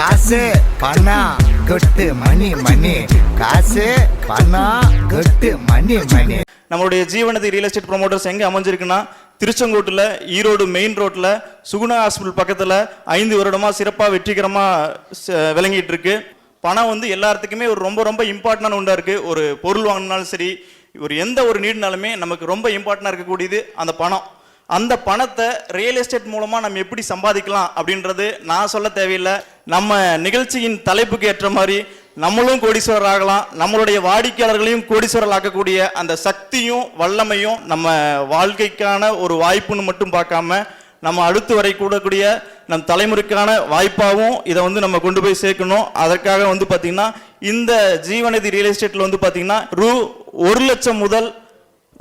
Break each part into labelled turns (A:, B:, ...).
A: காசு பணம் கொட்டு மணி மணி. காசு பணம் கொட்டு மணி மணி.
B: நம்மளுடைய ஜீவனதி ரியல் எஸ்டேட் ப்ரொமோட்டர்ஸ் எங்கே அமைஞ்சிருக்குன்னா திருச்செங்கோட்டில் ஈரோடு மெயின் ரோட்டில் சுகுணா ஹாஸ்பிட்டல் பக்கத்தில் ஐந்து வருடமாக சிறப்பாக வெற்றிகரமாக விளங்கிட்டு இருக்கு பணம் வந்து எல்லாத்துக்குமே ஒரு ரொம்ப ரொம்ப இம்பார்ட்டண்டான ஒன்றா இருக்குது ஒரு பொருள் வாங்கினாலும் சரி ஒரு எந்த ஒரு நீடினாலுமே நமக்கு ரொம்ப இம்பார்ட்டண்டாக இருக்கக்கூடியது அந்த பணம். அந்த பணத்தை ரியல் எஸ்டேட் மூலமாக நம்ம எப்படி சம்பாதிக்கலாம் அப்படின்றது நான் சொல்ல தேவையில்லை. நம்ம நிகழ்ச்சியின் தலைப்புக்கு ஏற்ற மாதிரி நம்மளும் கோடீஸ்வரர் ஆகலாம் நம்மளுடைய வாடிக்கையாளர்களையும் கோடீஸ்வரர் ஆக்கக்கூடிய அந்த சக்தியும் வல்லமையும் நம்ம வாழ்க்கைக்கான ஒரு வாய்ப்புன்னு மட்டும் பார்க்காம நம்ம அடுத்து வரை கூடக்கூடிய நம் தலைமுறைக்கான வாய்ப்பாகவும் இதை வந்து நம்ம கொண்டு போய் சேர்க்கணும். அதற்காக வந்து பார்த்திங்கன்னா இந்த ஜீவநதி ரியல் எஸ்டேட்டில் வந்து பார்த்தீங்கன்னா ரூ ஒரு லட்சம் முதல்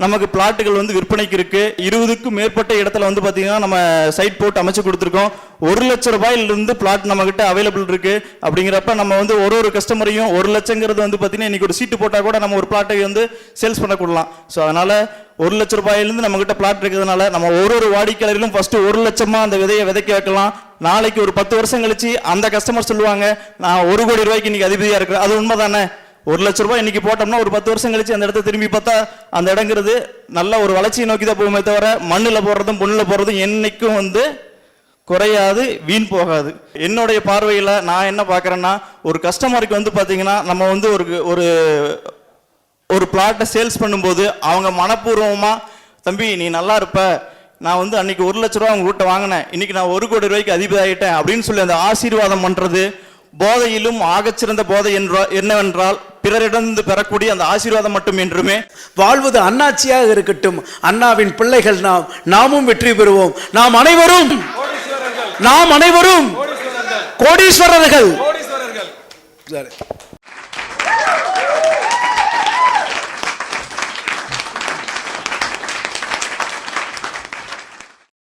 B: நமக்கு பிளாட்டுகள் வந்து விற்பனைக்கு இருக்கு. இருபதுக்கும் மேற்பட்ட இடத்துல வந்து பாத்தீங்கன்னா நம்ம சைட் போட்டு அமைச்சு கொடுத்துருக்கோம். ஒரு லட்சம் ரூபாயிலிருந்து பிளாட் நம்ம கிட்ட அவைலபிள் இருக்கு. அப்படிங்கிறப்ப நம்ம வந்து ஒரு ஒரு கஸ்டமரையும் ஒரு லட்சங்கிறது வந்து பாத்தீங்கன்னா இன்னைக்கு ஒரு சீட்டு போட்டா கூட நம்ம ஒரு பிளாட்டை வந்து சேல்ஸ் பண்ண கொடுலாம். ஸோ அதனால ஒரு லட்ச ரூபாயிலிருந்து நம்ம கிட்ட பிளாட் இருக்கிறதுனால நம்ம ஒரு ஒரு வாடிக்கையாளரிலும் ஃபர்ஸ்ட் ஒரு லட்சமா அந்த விதையை விதைக்க வைக்கலாம். நாளைக்கு ஒரு பத்து வருஷம் கழிச்சு அந்த கஸ்டமர் சொல்லுவாங்க நான் ஒரு கோடி ரூபாய்க்கு இன்னைக்கு அதிபதியா இருக்கிறேன். அது உண்மை தானே ஒரு லட்ச ரூபாய் இன்னைக்கு போட்டோம்னா ஒரு பத்து வருஷம் கழிச்சு அந்த இடத்த திரும்பி பார்த்தா அந்த இடங்கிறது நல்ல ஒரு வளர்ச்சியை நோக்கி தான் போகுமே தவிர மண்ணில் போடுறதும் பொண்ணில் போடுறதும் என்னைக்கும் வந்து குறையாது வீண் போகாது. என்னுடைய பார்வையில் நான் என்ன பார்க்குறேன்னா ஒரு கஸ்டமருக்கு வந்து பார்த்தீங்கன்னா நம்ம வந்து ஒரு ஒரு ஒரு பிளாட்டை சேல்ஸ் பண்ணும்போது அவங்க மனப்பூர்வமாக தம்பி நீ நல்லா இருப்ப. நான் வந்து அன்னைக்கு ஒரு லட்ச ரூபா உங்க வீட்டை வாங்கினேன். இன்னைக்கு நான் ஒரு கோடி ரூபாய்க்கு அதிபதாயிட்டேன் அப்படின்னு சொல்லி அந்த ஆசீர்வாதம் பண்ணுறது போதையிலும் ஆகச்சிறந்த போதை என்றா என்னவென்றால் பிறரிடந்து பெறக்கூடிய அந்த ஆசீர்வாதம் மட்டும் என்றுமே
C: வாழ்வது அண்ணாச்சியாக இருக்கட்டும். அண்ணாவின் பிள்ளைகள் நாம் நாமும் வெற்றி பெறுவோம். நாம் அனைவரும் நாம் அனைவரும் கோடீஸ்வரர்கள். சரி.